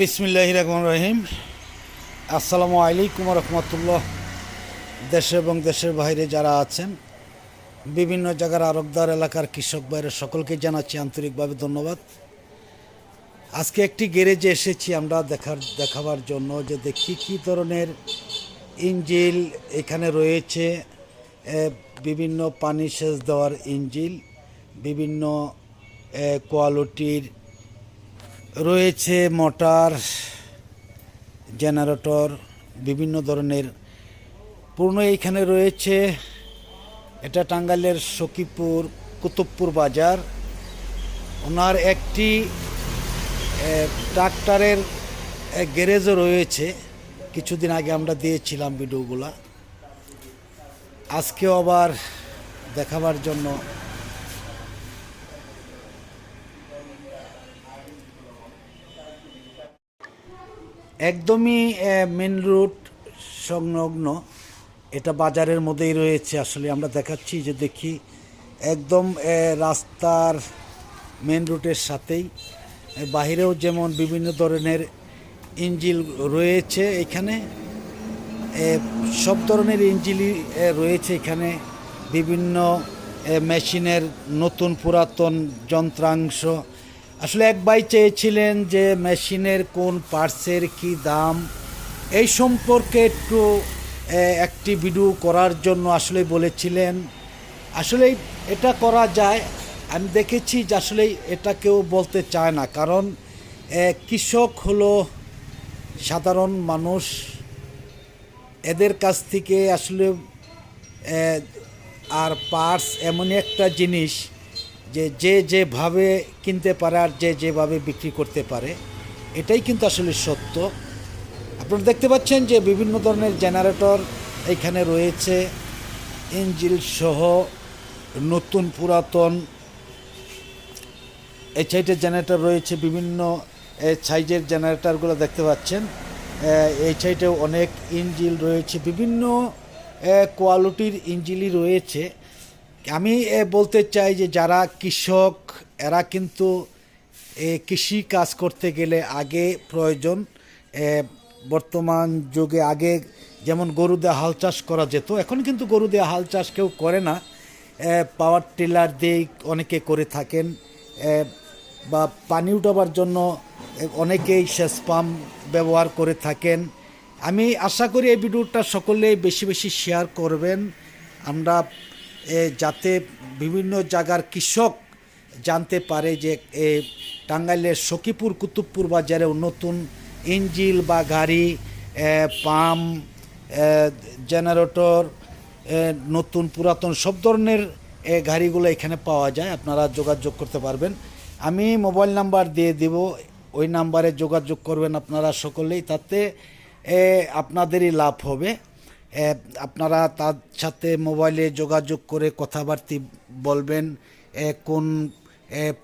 বিসমিল্লাহ রহমান রহিম। আসসালামু আলাইকুম রহমতুল্লাহ। দেশে এবং দেশের বাইরে যারা আছেন, বিভিন্ন জায়গার আরবদার এলাকার কৃষক বাইরে সকলকে জানাচ্ছি আন্তরিকভাবে ধন্যবাদ। আজকে একটি গ্যারেজে এসেছি আমরা দেখার, দেখাবার জন্য যে দেখি কী ধরনের ইঞ্জিল এখানে রয়েছে। বিভিন্ন পানি সেচ দেওয়ার ইঞ্জিল, বিভিন্ন কোয়ালিটির রয়েছে মোটর, জেনারেটর, বিভিন্ন ধরনের। পূর্ণ এইখানে রয়েছে, এটা টাঙ্গাইলের সখীপুর, কুতুবপুর বাজার। ওনার একটি ট্রাক্টরের গ্যারেজও রয়েছে। কিছুদিন আগে আমরা দিয়েছিলাম ভিডিওগুলা। আজকেও আবার দেখাবার জন্য একদমই মেন রুট সংলগ্ন। এটা বাজারের মধ্যেই রয়েছে। আসলে আমরা দেখাচ্ছি যে দেখি, একদম রাস্তার মেন রুটের সাথেই। বাহিরেও যেমন বিভিন্ন ধরনের ইঞ্জিল রয়েছে এখানে সব ধরনের ইঞ্জিলই রয়েছে এখানে। বিভিন্ন মেশিনের নতুন পুরাতন যন্ত্রাংশ আসলে এক ভাই চেয়েছিলেন যে মেশিনের কোন পার্টসের কি দাম। এই সম্পর্কে একটু একটি ভিডিও করার জন্য আসলে বলেছিলেন। আসলে এটা করা যায়। আমি দেখেছি যে আসলে এটা কেউ বলতে চায় না। কারণ কৃষক হলো সাধারণ মানুষ। এদের কাছ থেকে আসলে আর পার্স এমনই একটা জিনিস। যে যে যেভাবে কিনতে পারে আর যে যেভাবে বিক্রি করতে পারে, এটাই কিন্তু আসলে সত্য। আপনারা দেখতে পাচ্ছেন যে বিভিন্ন ধরনের জেনারেটর এখানে রয়েছে। ইঞ্জিল সহ নতুন পুরাতন এই সাইডের জেনারেটর রয়েছে, বিভিন্ন সাইজের জেনারেটরগুলো দেখতে পাচ্ছেন। এই সাইডেও অনেক ইঞ্জিল রয়েছে, বিভিন্ন কোয়ালিটির ইঞ্জিলই রয়েছে। আমি বলতে চাই যে যারা কৃষক, এরা কিন্তু কৃষি কাজ করতে গেলে আগে প্রয়োজন বর্তমান যুগে আগে যেমন গরু দিয়ে হাল চাষ করা যেত, এখন কিন্তু গরু দিয়ে হাল চাষ কেউ করে না। পাওয়ার টিলার দিয়ে অনেকে করে থাকেন বা পানি উঠাবার জন্য অনেকেই সেচ পাম্প ব্যবহার করে থাকেন। আমি আশা করি এই ভিডিওটা সকলেই বেশি বেশি শেয়ার করবেন। আমরা যাতে বিভিন্ন জায়গার কৃষক জানতে পারে যে টাঙ্গাইলের সখীপুর, কুতুবপুর বাজারে নতুন ইঞ্জিল বা গাড়ি পাম্প জেনারেটর নতুন পুরাতন সব ধরনের গাড়িগুলো এখানে পাওয়া যায়। আপনারা যোগাযোগ করতে পারবেন। আমি মোবাইল নাম্বার দিয়ে দেব। ওই নাম্বারে যোগাযোগ করবেন আপনারা সকলেই। তাতে আপনাদেরই লাভ হবে। আপনারা তার সাথে মোবাইলে যোগাযোগ করে কথাবার্তি বলবেন কোন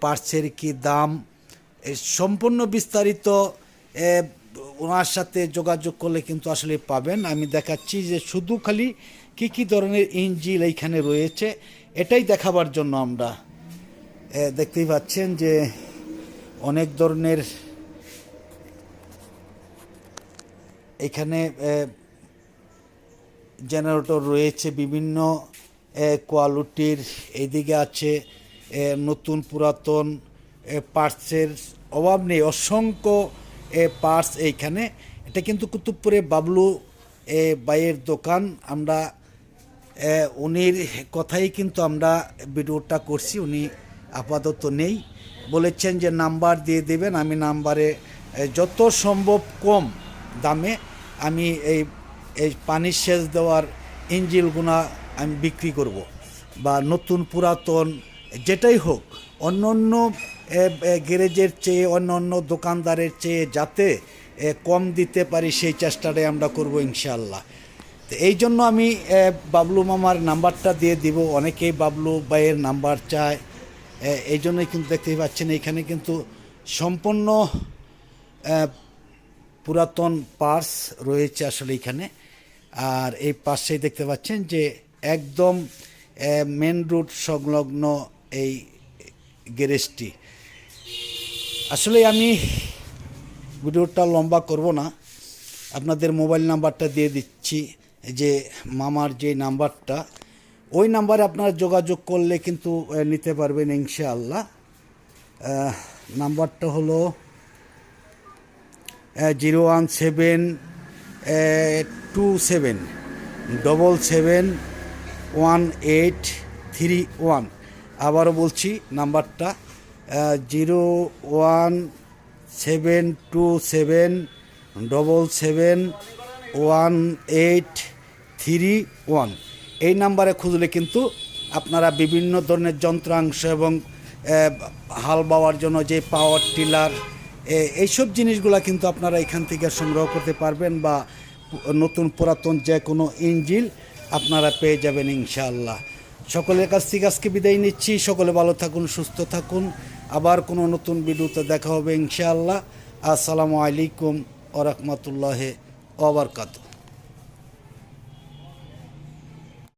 পার্টসের কি দাম সম্পূর্ণ বিস্তারিত ওনার সাথে যোগাযোগ করলে কিন্তু আসলে পাবেন। আমি দেখাচ্ছি যে শুধু খালি কি কি ধরনের ইঞ্জিল এইখানে রয়েছে, এটাই দেখাবার জন্য আমরা দেখতেই পাচ্ছেন যে অনেক ধরনের, এখানে জেনারেটর রয়েছে, বিভিন্ন কোয়ালিটির এইদিকে আছে নতুন পুরাতন পার্টসের অভাব নেই। অসংখ্য পার্টস এইখানে। এটা কিন্তু কুতুবপুরে বাবলু বাইয়ের দোকান। আমরা উনির কথাই কিন্তু আমরা ভিডিওটা করছি, উনি আপাতত নেই। বলেছেন যে নাম্বার দিয়ে দেবেন, আমি নাম্বারে যত সম্ভব কম দামে আমি এই এই পানি সেচ দেওয়ার ইঞ্জিলগুনা আমি বিক্রি করব বা নতুন পুরাতন যেটাই হোক অন্য অন্য গ্যারেজের চেয়ে অন্য অন্য দোকানদারের চেয়ে যাতে কম দিতে পারি সেই চেষ্টাটাই আমরা করব ইনশাল্লাহ তো এই জন্য আমি বাবলু মামার নাম্বারটা দিয়ে দিব। অনেকেই বাবলু ভাইয়ের নাম্বার চায়। এই জন্যই কিন্তু দেখতেই পাচ্ছেন, এখানে কিন্তু সম্পূর্ণ পুরাতন পার্স রয়েছে আসলে এখানে। আর এই পাশেই দেখতে পাচ্ছেন যে একদম মেন রুট সংলগ্ন এই গ্যারেজটি। আসলে আমি ভিডিওটা লম্বা করব না। আপনাদের মোবাইল নাম্বারটা দিয়ে দিচ্ছি যে মামার যে নাম্বারটা, ওই নাম্বারে আপনারা যোগাযোগ করলে কিন্তু নিতে পারবেন ইনশাআল্লাহ। নাম্বারটা হলো zero one seven two seven double seven one eight three one আবারও বলছি, নাম্বারটা zero one seven two seven double seven one eight three one এই নাম্বারে খুঁজলে কিন্তু আপনারা বিভিন্ন ধরনের যন্ত্রাংশ এবং হাল বাওয়ার জন্য যে পাওয়ার টিলার এইসব জিনিসগুলা কিন্তু আপনারা এখান থেকে সংগ্রহ করতে পারবেন বা নতুন পুরাতন যে কোনো ইঞ্জিল আপনারা পেয়ে যাবেন ইনশাআল্লাহ। সকলের কাছ থেকে আজকে বিদায় নিচ্ছি। সকলে ভালো থাকুন, সুস্থ থাকুন। আবার কোনো নতুন ভিডিওতে দেখা হবে ইনশাআল্লাহ। আসসালামু আলাইকুম ওরহমতুল্লাহ ওবরকাতু